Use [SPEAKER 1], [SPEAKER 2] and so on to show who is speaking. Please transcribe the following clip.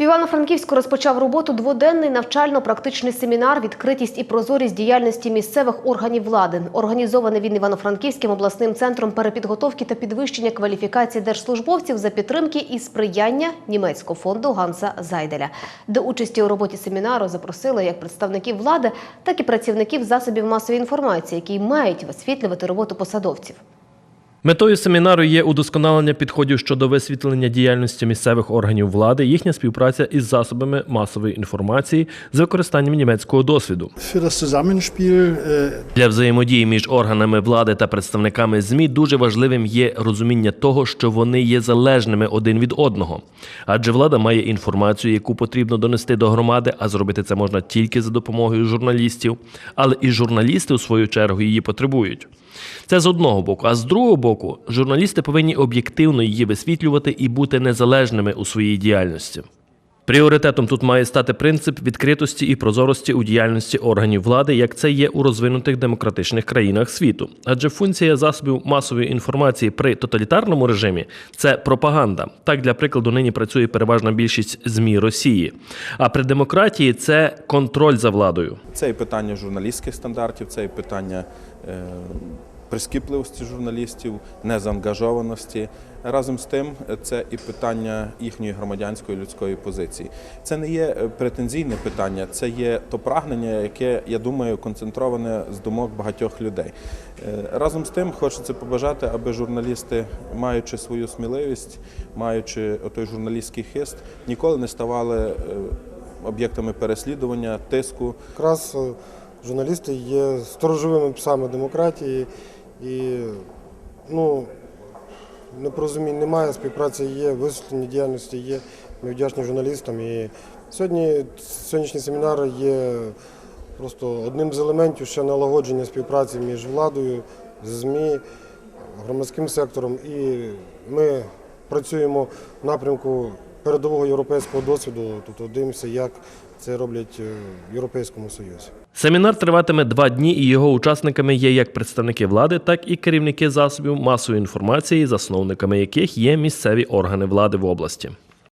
[SPEAKER 1] В Івано-Франківську розпочав роботу дводенний навчально-практичний семінар «Відкритість і прозорість діяльності місцевих органів влади». Організований він Івано-Франківським обласним центром перепідготовки та підвищення кваліфікації держслужбовців за підтримки і сприяння німецького фонду Ганса Зайделя. До участі у роботі семінару запросили як представників влади, так і працівників засобів масової інформації, які мають висвітлювати роботу посадовців.
[SPEAKER 2] Метою семінару є удосконалення підходів щодо висвітлення діяльності місцевих органів влади, їхня співпраця із засобами масової інформації з використанням німецького досвіду.
[SPEAKER 3] Äh,
[SPEAKER 2] Для взаємодії між органами влади та представниками ЗМІ дуже важливим є розуміння того, що вони є залежними один від одного. Адже влада має інформацію, яку потрібно донести до громади, а зробити це можна тільки за допомогою журналістів. Але і журналісти, у свою чергу, її потребують. Це з одного боку, а з другого боку, журналісти повинні об'єктивно її висвітлювати і бути незалежними у своїй діяльності. Пріоритетом тут має стати принцип відкритості і прозорості у діяльності органів влади, як це є у розвинутих демократичних країнах світу. Адже функція засобів масової інформації при тоталітарному режимі це пропаганда. Так, для прикладу, нині працює переважна більшість ЗМІ Росії. А при демократії це контроль за владою.
[SPEAKER 4] Це і питання журналістських стандартів, це і питання е, прискіпливості журналістів, незаангажованості. Разом з тим, це і питання їхньої громадянської людської позиції. Це не є е, претензійне питання, це є то прагнення, яке я думаю концентроване з думок багатьох людей. Е, Разом з тим, хочеться побажати, аби журналісти, маючи свою сміливість, маючи той журналістський хист, ніколи не ставали е, об'єктами переслідування, тиску.
[SPEAKER 5] Якраз журналісти є сторожовими псами демократії і ну, непорозумінь немає, співпраця є, висвітлення діяльності є. Ми вдячні журналістам. І сьогодні сьогоднішній семінар є просто одним з елементів ще налагодження співпраці між владою, ЗМІ, громадським сектором. І ми працюємо в напрямку передового європейського досвіду, тобто дивимося, як це роблять е, в Європейському Союзі.
[SPEAKER 2] Семінар триватиме два дні, і його учасниками є як представники влади, так і керівники засобів масової інформації, засновниками яких є місцеві органи влади в області.